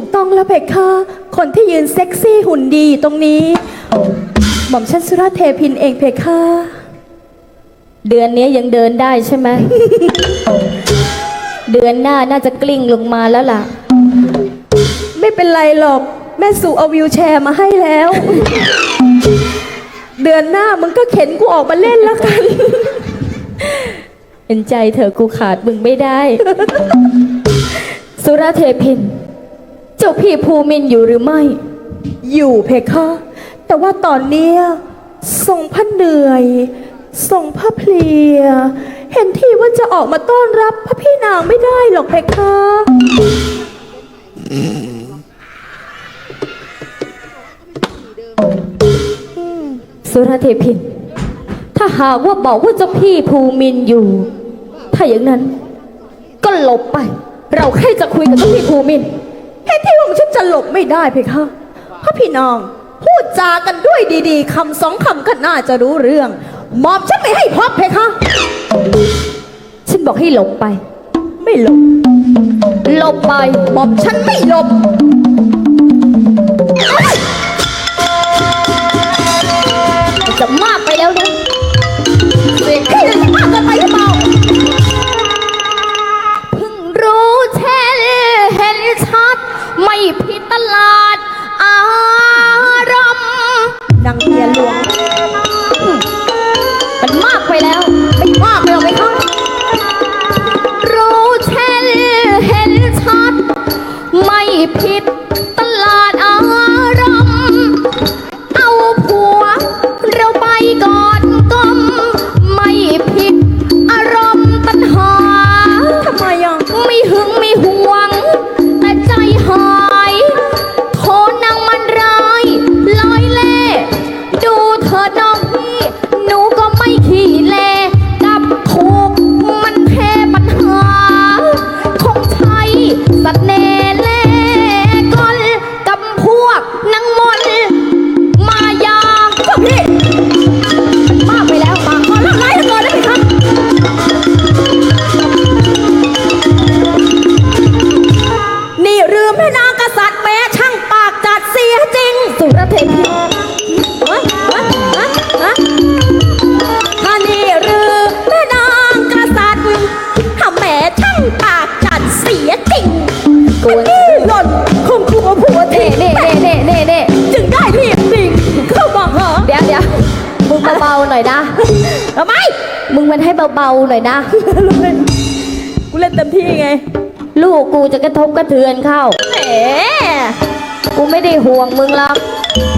ถูกต้องแล้วเพคะ คนที่ยืนเซ็กซี่หุ่นดีตรงนี้ หม่อมชันสุราเทพินเองเพคะ เดือนนี้ยังเดินได้ใช่ไหม เดือนหน้าน่าจะกลิ้งลงมาแล้วล่ะ ไม่เป็นไรหรอก แม่สู่เอาวิวแชร์มาให้แล้ว เดือนหน้ามึงก็เข็นกูออกมาเล่นแล้วกัน เห็นใจเธอกูขาดมึงไม่ได้ สุรเทพิน เจ้าพี่ภูมินอยู่หรือไม่ อยู่เพคะ แต่ว่าตอนเนี้ยทรงพระเหนื่อย ทรงพระเพลีย เห็นทีว่าจะออกมาต้อนรับพระพี่นางไม่ได้หรอกเพคะ สุรเทพิน ถ้าหากว่าบอกว่าเจ้าพี่ภูมินอยู่ ถ้าอย่างนั้น ก็หลบไป เราแค่จะคุยกับเจ้าพี่ภูมิน แทนที่ว่าฉันจะหลบไม่ได้เพคะพระพี่น้อง พูดจากันด้วยดีๆคำสองคำก็น่าจะรู้เรื่องหมอบฉันไม่ให้พบเพคะ ฉันบอกให้หลบไป ไม่หลบ หลบไปหมอบฉันไม่หลบ ไมึงมันให้เบาๆหน่อยนะ กูเล่นเต็มที่ไง ลูกกูจะกระทบกระเทือนเข้าแหมกูไม่ได้ห่วงมึงหรอกมาแหม